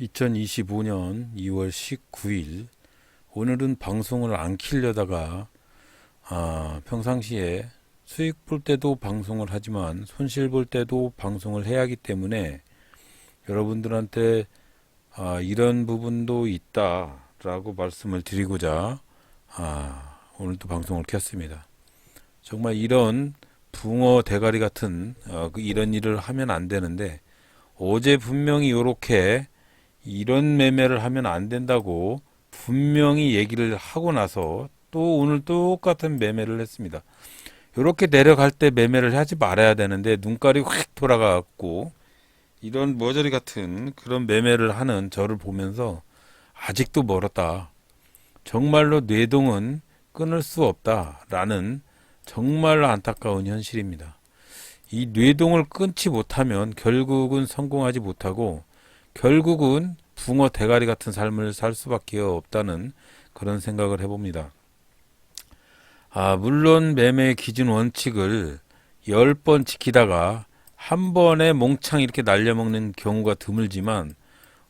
2025년 2월 19일 오늘은 방송을 안 키려다가 아, 평상시에 수익 볼 때도 방송을 하지만 손실 볼 때도 방송을 해야 하기 때문에 여러분들한테 아, 이런 부분도 있다라고 말씀을 드리고자 아, 오늘도 방송을 켰습니다. 정말 이런 붕어 대가리 같은 어, 그 이런 일을 하면 안 되는데 어제 분명히 이렇게 이런 매매를 하면 안 된다고 분명히 얘기를 하고 나서 또 오늘 똑같은 매매를 했습니다. 이렇게 내려갈 때 매매를 하지 말아야 되는데 눈깔이 확 돌아가고 이런 머저리 같은 그런 매매를 하는 저를 보면서 아직도 멀었다. 정말로 뇌동은 끊을 수 없다라는 정말 안타까운 현실입니다. 이 뇌동을 끊지 못하면 결국은 성공하지 못하고 결국은 붕어 대가리 같은 삶을 살 수밖에 없다는 그런 생각을 해봅니다. 아, 물론 매매 기준 원칙을 10번 지키다가 한 번에 몽창 이렇게 날려먹는 경우가 드물지만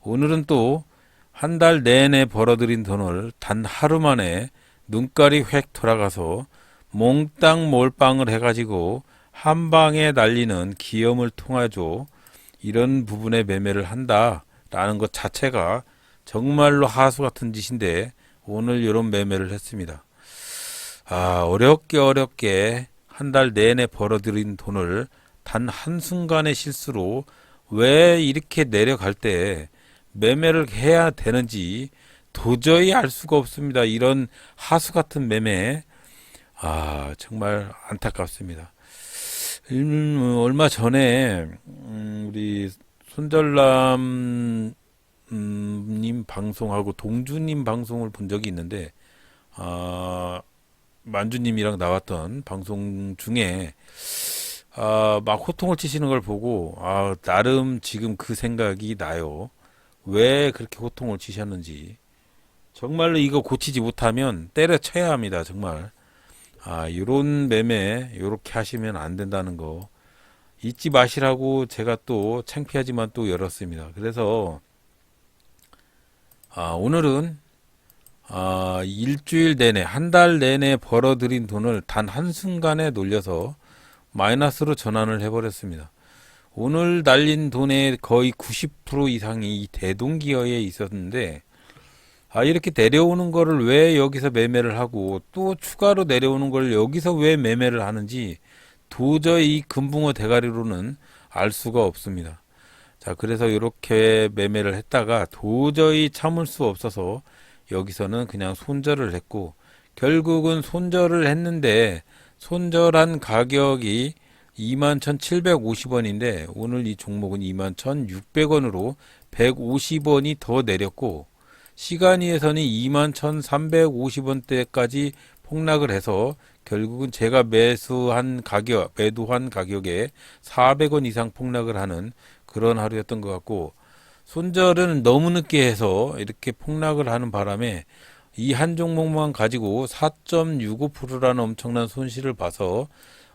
오늘은 또 한 달 내내 벌어들인 돈을 단 하루 만에 눈깔이 획 돌아가서 몽땅 몰빵을 해가지고 한 방에 날리는 기염을 통하죠. 이런 부분에 매매를 한다라는 것 자체가 정말로 하수 같은 짓인데 오늘 이런 매매를 했습니다. 아, 어렵게 어렵게 한 달 내내 벌어들인 돈을 단 한순간의 실수로 왜 이렇게 내려갈 때 매매를 해야 되는지 도저히 알 수가 없습니다. 이런 하수 같은 매매. 아, 정말 안타깝습니다. 음, 얼마 전에 음, 우리 손절남 음, 님 방송하고 동주님 방송을 본 적이 있는데 아, 만주님이랑 나왔던 방송 중에 아, 막 호통을 치시는 걸 보고 아, 나름 지금 그 생각이 나요. 왜 그렇게 호통을 치셨는지 정말로 이거 고치지 못하면 때려쳐야 합니다. 정말. 아, 요런 매매 요렇게 하시면 안 된다는 거 잊지 마시라고 제가 또 창피하지만 또 열었습니다. 그래서 아, 오늘은 아, 일주일 내내 한 달 내내 벌어들인 돈을 단 한순간에 놀려서 마이너스로 전환을 해버렸습니다. 오늘 날린 돈의 거의 90% 이상이 이 대동기어에 있었는데 아, 이렇게 내려오는 거를 왜 여기서 매매를 하고 또 추가로 내려오는 걸 여기서 왜 매매를 하는지 도저히 이 금붕어 대가리로는 알 수가 없습니다. 자, 그래서 이렇게 매매를 했다가 도저히 참을 수 없어서 여기서는 그냥 손절을 했고 결국은 손절을 했는데 손절한 가격이 21,750원인데 오늘 이 종목은 21,600원으로 150원이 더 내렸고 시간위에서는 21,350원대까지 폭락을 해서 결국은 제가 매수한 가격, 매도한 가격에 400원 이상 폭락을 하는 그런 하루였던 것 같고 손절은 너무 늦게 해서 이렇게 폭락을 하는 바람에 이 한 종목만 가지고 4.65%라는 엄청난 손실을 봐서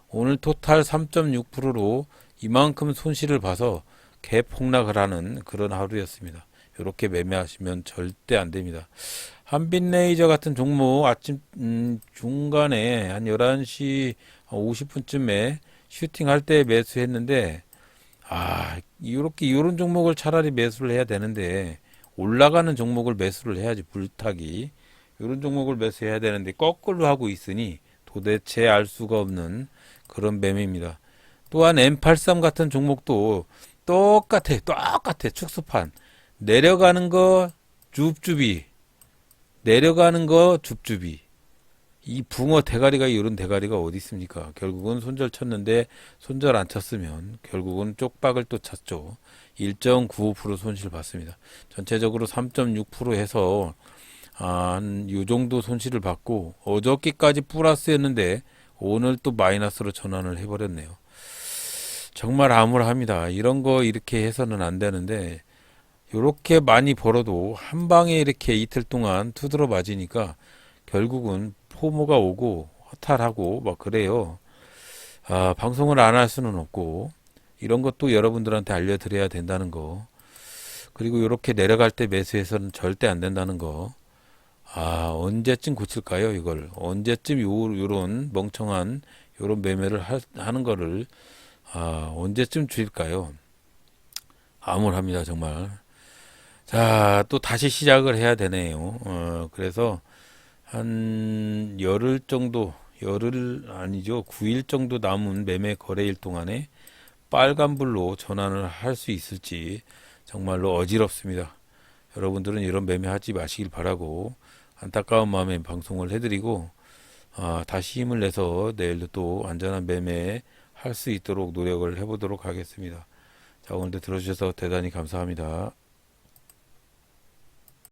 오늘 토탈 3.6%로 이만큼 손실을 봐서 개폭락을 하는 그런 하루였습니다. 이렇게 매매하시면 절대 안 됩니다. 한빛레이저 같은 종목 아침 음, 중간에 한 11시 50분쯤에 슈팅할 때 매수했는데 아 이렇게 이런 종목을 차라리 매수를 해야 되는데 올라가는 종목을 매수를 해야지 불타기. 이런 종목을 매수해야 되는데 거꾸로 하고 있으니 도대체 알 수가 없는 그런 매매입니다. 또한 M83 같은 종목도 똑같아 똑같아 축소판. 내려가는 거 줍줍이 내려가는 거 줍줍이 이 붕어 대가리가 이런 대가리가 어디 있습니까? 결국은 손절 쳤는데 손절 안 쳤으면 결국은 쪽박을 또 쳤죠. 1.95% 손실 봤습니다. 전체적으로 3.6% 해서 아, 한요 정도 손실을 받고 어저께까지 플러스였는데 오늘 또 마이너스로 전환을 해버렸네요. 정말 암울합니다. 이런 거 이렇게 해서는 안 되는데 이렇게 많이 벌어도 한 방에 이렇게 이틀 동안 투드러 맞으니까 결국은 포모가 오고 허탈하고 막 그래요. 아, 방송을 안 할 수는 없고 이런 것도 여러분들한테 알려드려야 된다는 거. 그리고 이렇게 내려갈 때 매수해서는 절대 안 된다는 거. 아, 언제쯤 고칠까요, 이걸? 언제쯤 요, 요런 멍청한 요런 매매를 하, 하는 거를, 아, 언제쯤 줄일까요? 암울합니다, 정말. 자, 또 다시 시작을 해야 되네요. 어, 그래서 한 열흘 정도, 열흘 아니죠. 9일 정도 남은 매매 거래일 동안에 빨간불로 전환을 할 수 있을지 정말로 어지럽습니다. 여러분들은 이런 매매 하지 마시길 바라고 안타까운 마음에 방송을 해드리고 아, 다시 힘을 내서 내일도 또 안전한 매매 할 수 있도록 노력을 해보도록 하겠습니다. 자, 오늘도 들어주셔서 대단히 감사합니다.